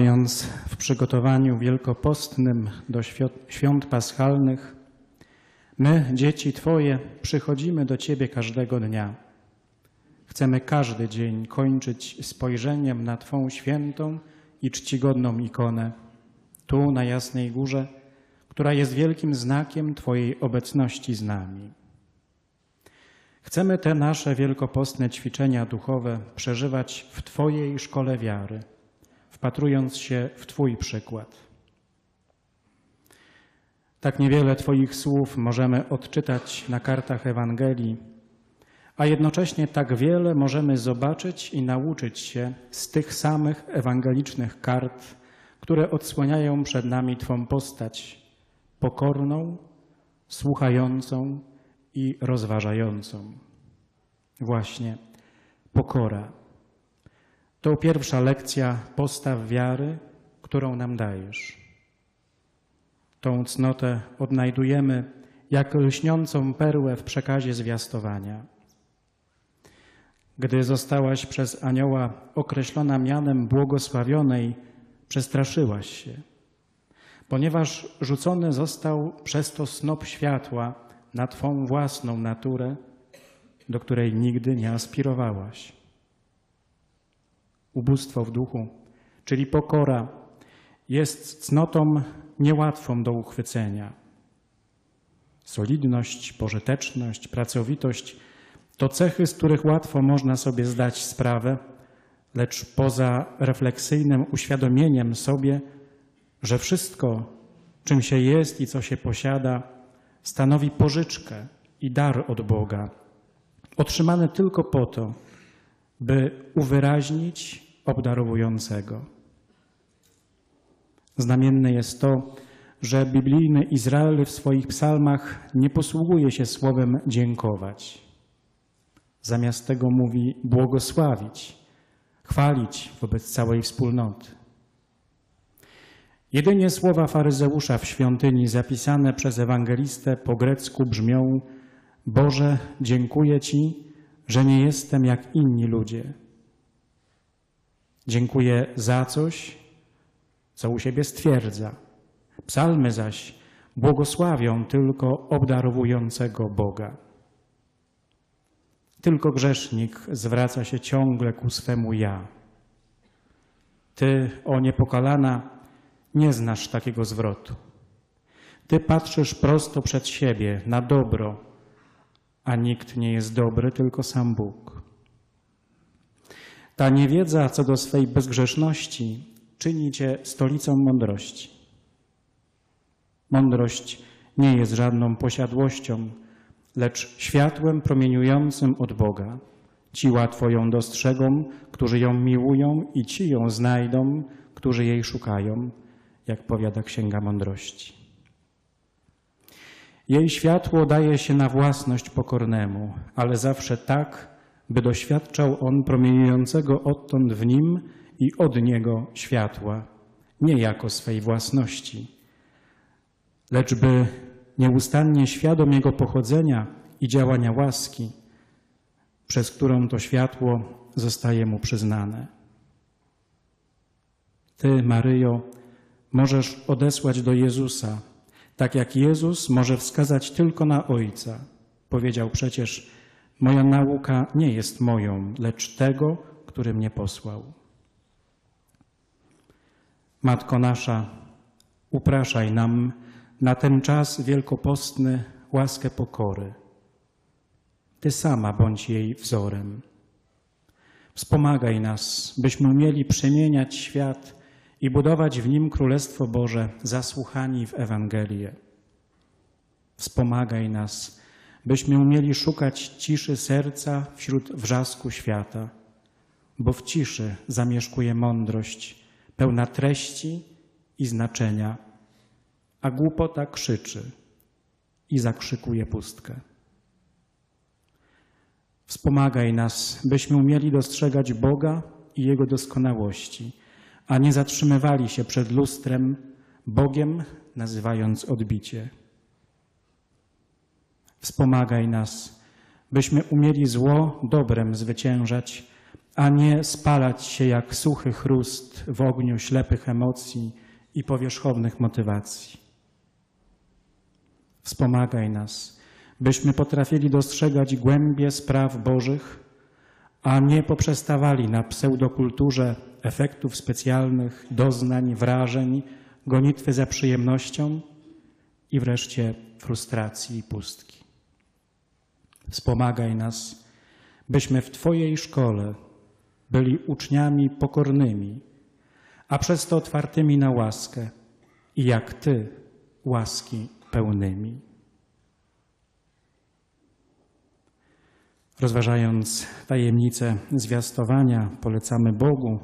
Trwając w przygotowaniu wielkopostnym do świąt, paschalnych, my, dzieci Twoje, przychodzimy do Ciebie każdego dnia. Chcemy każdy dzień kończyć spojrzeniem na Twą świętą i czcigodną ikonę, tu na Jasnej Górze, która jest wielkim znakiem Twojej obecności z nami. Chcemy te nasze wielkopostne ćwiczenia duchowe przeżywać w Twojej szkole wiary, wpatrując się w Twój przykład. Tak niewiele Twoich słów możemy odczytać na kartach Ewangelii, a jednocześnie tak wiele możemy zobaczyć i nauczyć się z tych samych ewangelicznych kart, które odsłaniają przed nami Twą postać pokorną, słuchającą i rozważającą. Właśnie pokora. To pierwsza lekcja postaw wiary, którą nam dajesz. Tą cnotę odnajdujemy jak lśniącą perłę w przekazie zwiastowania. Gdy zostałaś przez anioła określona mianem błogosławionej, przestraszyłaś się, ponieważ rzucony został przez to snop światła na Twą własną naturę, do której nigdy nie aspirowałaś. Ubóstwo w duchu, czyli pokora, jest cnotą niełatwą do uchwycenia. Solidność, pożyteczność, pracowitość to cechy, z których łatwo można sobie zdać sprawę, lecz poza refleksyjnym uświadomieniem sobie, że wszystko, czym się jest i co się posiada, stanowi pożyczkę i dar od Boga, otrzymane tylko po to, by uwyraźnić obdarowującego. Znamienne jest to, że biblijny Izrael w swoich psalmach nie posługuje się słowem dziękować. Zamiast tego mówi błogosławić, chwalić wobec całej wspólnoty. Jedynie słowa faryzeusza w świątyni zapisane przez ewangelistę po grecku brzmią Boże, dziękuję Ci, że nie jestem jak inni ludzie. Dziękuję za coś, co u siebie stwierdza. Psalmy zaś błogosławią tylko obdarowującego Boga. Tylko grzesznik zwraca się ciągle ku swemu ja. Ty, o niepokalana, nie znasz takiego zwrotu. Ty patrzysz prosto przed siebie na dobro, a nikt nie jest dobry, tylko sam Bóg. Ta niewiedza co do swej bezgrzeszności czyni cię stolicą mądrości. Mądrość nie jest żadną posiadłością, lecz światłem promieniującym od Boga. Ci łatwo ją dostrzegą, którzy ją miłują i ci ją znajdą, którzy jej szukają, jak powiada Księga Mądrości. Jej światło daje się na własność pokornemu, ale zawsze tak, by doświadczał on promieniującego odtąd w nim i od niego światła, nie jako swej własności, lecz by nieustannie świadom jego pochodzenia i działania łaski, przez którą to światło zostaje mu przyznane. Ty, Maryjo, możesz odesłać do Jezusa tak jak Jezus może wskazać tylko na Ojca. Powiedział przecież, moja nauka nie jest moją, lecz tego, który mnie posłał. Matko nasza, upraszaj nam na ten czas wielkopostny łaskę pokory. Ty sama bądź jej wzorem. Wspomagaj nas, byśmy umieli przemieniać świat i budować w nim Królestwo Boże, zasłuchani w Ewangelię. Wspomagaj nas, byśmy umieli szukać ciszy serca wśród wrzasku świata, bo w ciszy zamieszkuje mądrość, pełna treści i znaczenia, a głupota krzyczy i zakrzykuje pustkę. Wspomagaj nas, byśmy umieli dostrzegać Boga i Jego doskonałości a nie zatrzymywali się przed lustrem, Bogiem nazywając odbicie. Wspomagaj nas, byśmy umieli zło dobrem zwyciężać, a nie spalać się jak suchy chrust w ogniu ślepych emocji i powierzchownych motywacji. Wspomagaj nas, byśmy potrafili dostrzegać głębie spraw Bożych, a nie poprzestawali na pseudokulturze efektów specjalnych, doznań, wrażeń, gonitwy za przyjemnością i wreszcie frustracji i pustki. Wspomagaj nas, byśmy w Twojej szkole byli uczniami pokornymi, a przez to otwartymi na łaskę i jak Ty łaski pełnymi. Rozważając tajemnicę zwiastowania, polecamy Bogu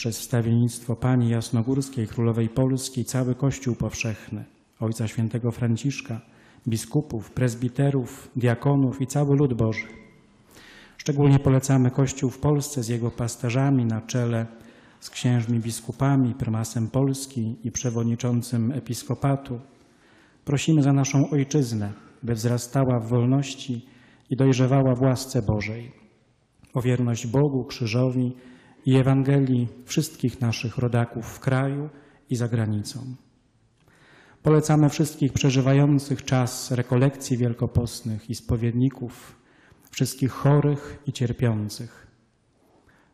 przez wstawiennictwo Pani Jasnogórskiej, Królowej Polskiej, cały Kościół powszechny, Ojca Świętego Franciszka, biskupów, prezbiterów, diakonów i cały lud Boży. Szczególnie polecamy Kościół w Polsce z jego pasterzami na czele z księżmi biskupami, prymasem Polski i przewodniczącym episkopatu. Prosimy za naszą ojczyznę, by wzrastała w wolności i dojrzewała w łasce Bożej. O wierność Bogu, krzyżowi i Ewangelii wszystkich naszych rodaków w kraju i za granicą. Polecamy wszystkich przeżywających czas rekolekcji wielkopostnych i spowiedników, wszystkich chorych i cierpiących.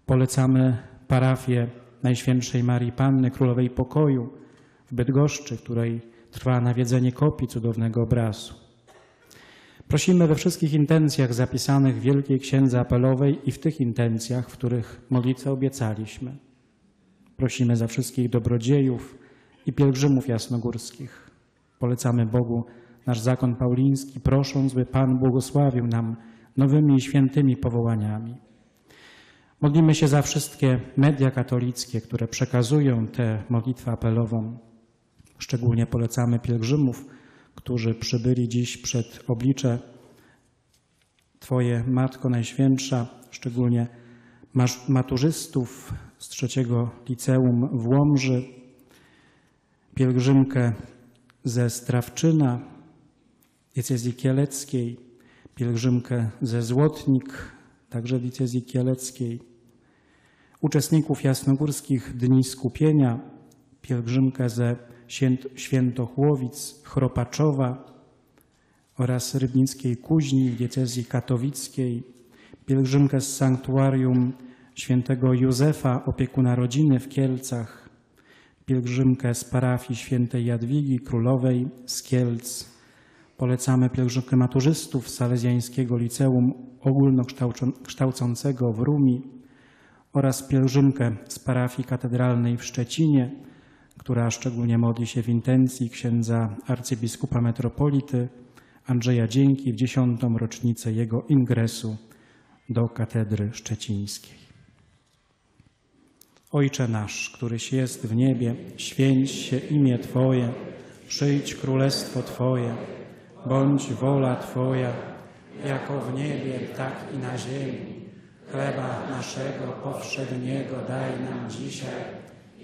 Polecamy parafię Najświętszej Marii Panny Królowej Pokoju w Bydgoszczy, w której trwa nawiedzenie kopii cudownego obrazu. Prosimy we wszystkich intencjach zapisanych w Wielkiej Księdze Apelowej i w tych intencjach, w których modlitwę obiecaliśmy. Prosimy za wszystkich dobrodziejów i pielgrzymów jasnogórskich. Polecamy Bogu nasz zakon pauliński, prosząc, by Pan błogosławił nam nowymi i świętymi powołaniami. Modlimy się za wszystkie media katolickie, które przekazują tę modlitwę apelową. Szczególnie polecamy pielgrzymów, którzy przybyli dziś przed oblicze. Twoje Matko Najświętsza, szczególnie maturzystów z trzeciego liceum w Łomży, pielgrzymkę ze Strawczyna, diecezji kieleckiej, pielgrzymkę ze Złotnik, także diecezji kieleckiej, uczestników jasnogórskich Dni Skupienia, pielgrzymkę ze Świętochłowic, Chropaczowa oraz Rybnickiej Kuźni w diecezji katowickiej, pielgrzymkę z sanktuarium świętego Józefa, opiekuna rodziny w Kielcach, pielgrzymkę z parafii świętej Jadwigi Królowej z Kielc. Polecamy pielgrzymkę maturzystów Salezjańskiego Liceum Ogólnokształcącego w Rumi oraz pielgrzymkę z parafii katedralnej w Szczecinie, która szczególnie modli się w intencji księdza arcybiskupa metropolity Andrzeja Dzięki w dziesiątą rocznicę jego ingresu do katedry szczecińskiej. Ojcze nasz, któryś jest w niebie, święć się imię Twoje, przyjdź królestwo Twoje, bądź wola Twoja, jako w niebie, tak i na ziemi. Chleba naszego powszedniego daj nam dzisiaj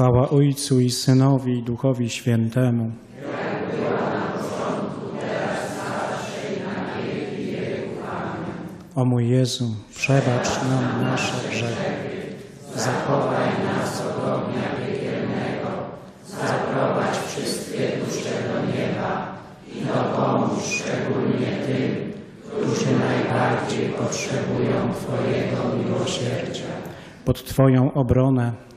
Chwała Ojcu i Synowi i Duchowi Świętemu. O mój Jezu, przebacz nam nasze grzechy, zachowaj nas od ognia piekielnego, zaprowadź wszystkie dusze do nieba i dopomóż szczególnie tym, którzy najbardziej potrzebują Twojego miłosierdzia. Pod Twoją obronę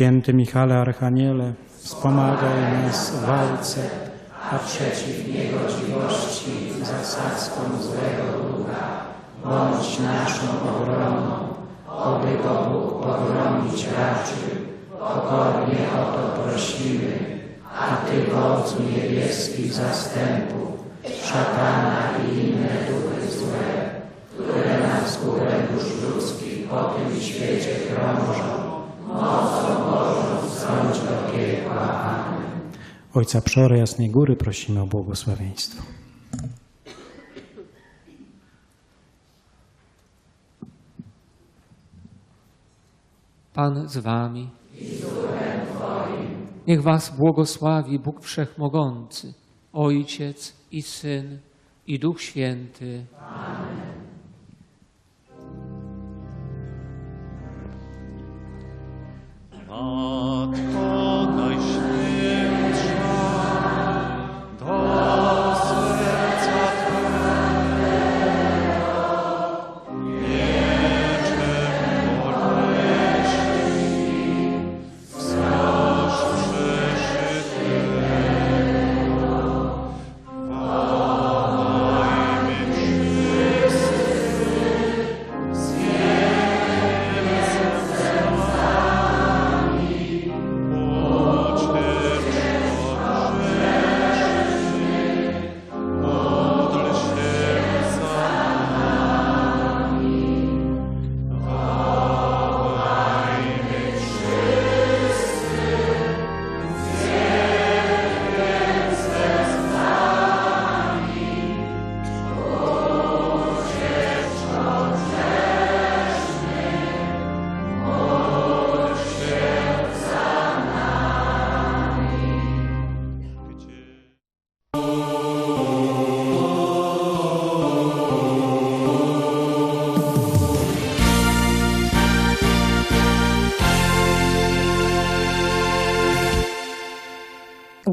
Święty Michale Archaniele, wspomagaj nas w walce, a przeciw niegodziwości i zasadzkom złego ducha bądź naszą obroną, oby go Bóg pogromć raczył. Pokornie o to prosimy, a Ty, wodzu niebieskich zastępów, szatana i inne duchy złe, które na skórę dusz ludzkich po tym świecie krążą, Ojca Przory Jasnej Góry prosimy o błogosławieństwo. Pan z wami. Niech was błogosławi Bóg Wszechmogący, Ojciec i Syn i Duch Święty. Matko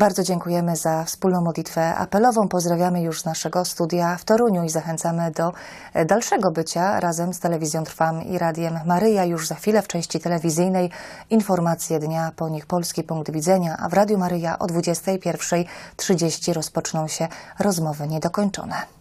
Bardzo dziękujemy za wspólną modlitwę apelową. Pozdrawiamy już z naszego studia w Toruniu i zachęcamy do e, dalszego bycia razem z Telewizją Trwam i Radiem Maryja. Już za chwilę w części telewizyjnej informacje dnia po nich Polski Punkt Widzenia, a w Radiu Maryja o 21.30 rozpoczną się rozmowy niedokończone.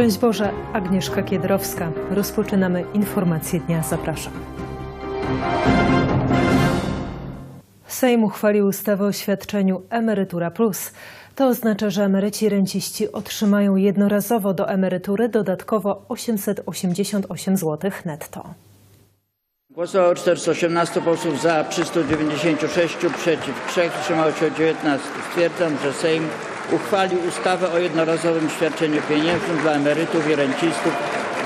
Szczęść Boże, Agnieszka Kiedrowska. Rozpoczynamy informacje dnia. Zapraszam. Sejm uchwalił ustawę o świadczeniu Emerytura Plus. To oznacza, że emeryci i renciści otrzymają jednorazowo do emerytury dodatkowo 888 zł netto. Głosowało 418 posłów za, przy 196, przeciw 3, wstrzymało się 19. Stwierdzam, że Sejm uchwalił ustawę o jednorazowym świadczeniu pieniężnym dla emerytów i rencistów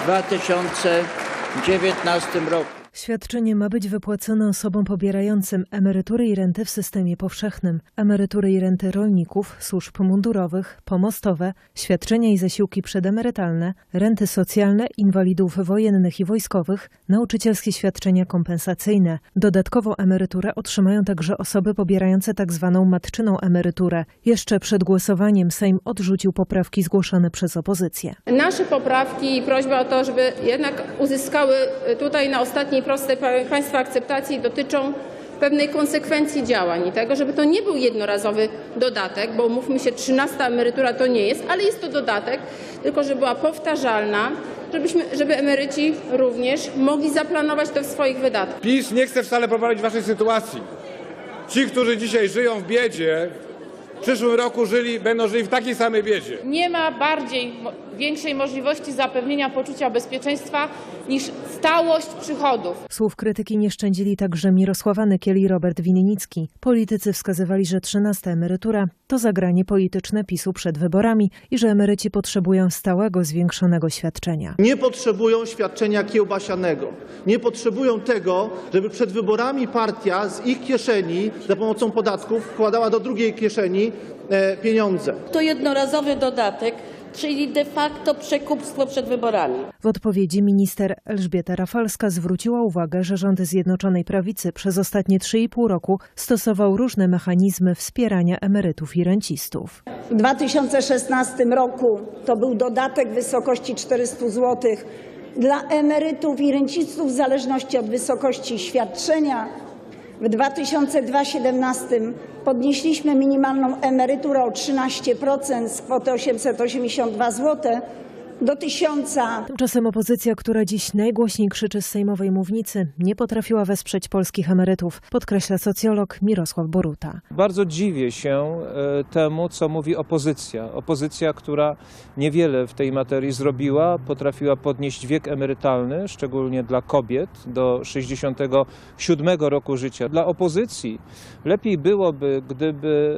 w 2019 roku. Świadczenie ma być wypłacone osobom pobierającym emerytury i renty w systemie powszechnym, emerytury i renty rolników, służb mundurowych, pomostowe, świadczenia i zasiłki przedemerytalne, renty socjalne inwalidów wojennych i wojskowych, nauczycielskie świadczenia kompensacyjne. Dodatkowo emeryturę otrzymają także osoby pobierające tzw. matczyną emeryturę. Jeszcze przed głosowaniem Sejm odrzucił poprawki zgłoszone przez opozycję. Nasze poprawki i prośba o to, żeby jednak uzyskały tutaj na ostatniej prostej pa- Państwa akceptacji dotyczą pewnej konsekwencji działań i tego, żeby to nie był jednorazowy dodatek, bo mówmy się, 13 emerytura to nie jest, ale jest to dodatek, tylko żeby była powtarzalna, żebyśmy, żeby emeryci również mogli zaplanować to w swoich wydatkach. PiS nie chce wcale poprawić waszej sytuacji. Ci, którzy dzisiaj żyją w biedzie, w przyszłym roku żyli, będą żyli w takiej samej biedzie. Nie ma bardziej większej możliwości zapewnienia poczucia bezpieczeństwa niż stałość przychodów. Słów krytyki nie szczędzili także Mirosława Nykiel i Robert Winnicki. Politycy wskazywali, że 13 emerytura to zagranie polityczne PiSu przed wyborami i że emeryci potrzebują stałego, zwiększonego świadczenia. Nie potrzebują świadczenia kiełbasianego. Nie potrzebują tego, żeby przed wyborami partia z ich kieszeni za pomocą podatków wkładała do drugiej kieszeni e, pieniądze. To jednorazowy dodatek, czyli de facto przekupstwo przed wyborami. W odpowiedzi minister Elżbieta Rafalska zwróciła uwagę, że rząd Zjednoczonej Prawicy przez ostatnie 3,5 roku stosował różne mechanizmy wspierania emerytów i rencistów. W 2016 roku to był dodatek w wysokości 400 zł dla emerytów i rencistów w zależności od wysokości świadczenia. W 2017 podnieśliśmy minimalną emeryturę o 13% z kwoty 882 zł do 1000. Tymczasem opozycja, która dziś najgłośniej krzyczy z sejmowej mównicy, nie potrafiła wesprzeć polskich emerytów, podkreśla socjolog Mirosław Boruta. Bardzo dziwię się e, temu, co mówi opozycja. Opozycja, która niewiele w tej materii zrobiła, potrafiła podnieść wiek emerytalny, szczególnie dla kobiet, do 67 roku życia. Dla opozycji lepiej byłoby, gdyby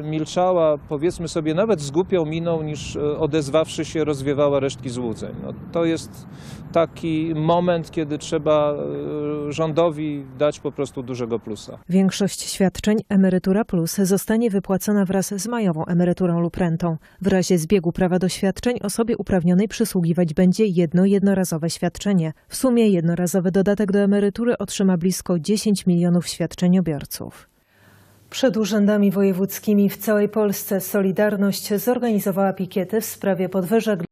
e, milczała, powiedzmy sobie, nawet z głupią miną, niż e, odezwawszy się, rozwiewała resztki złudzeń. No, to jest taki moment, kiedy trzeba e, rządowi dać po prostu dużego plusa. Większość świadczeń Emerytura Plus zostanie wypłacona wraz z majową emeryturą lub rentą. W razie zbiegu prawa do świadczeń osobie uprawnionej przysługiwać będzie jedno jednorazowe świadczenie. W sumie jednorazowy dodatek do emerytury otrzyma blisko 10 milionów świadczeniobiorców. Przed urzędami wojewódzkimi w całej Polsce Solidarność zorganizowała pikiety w sprawie podwyżek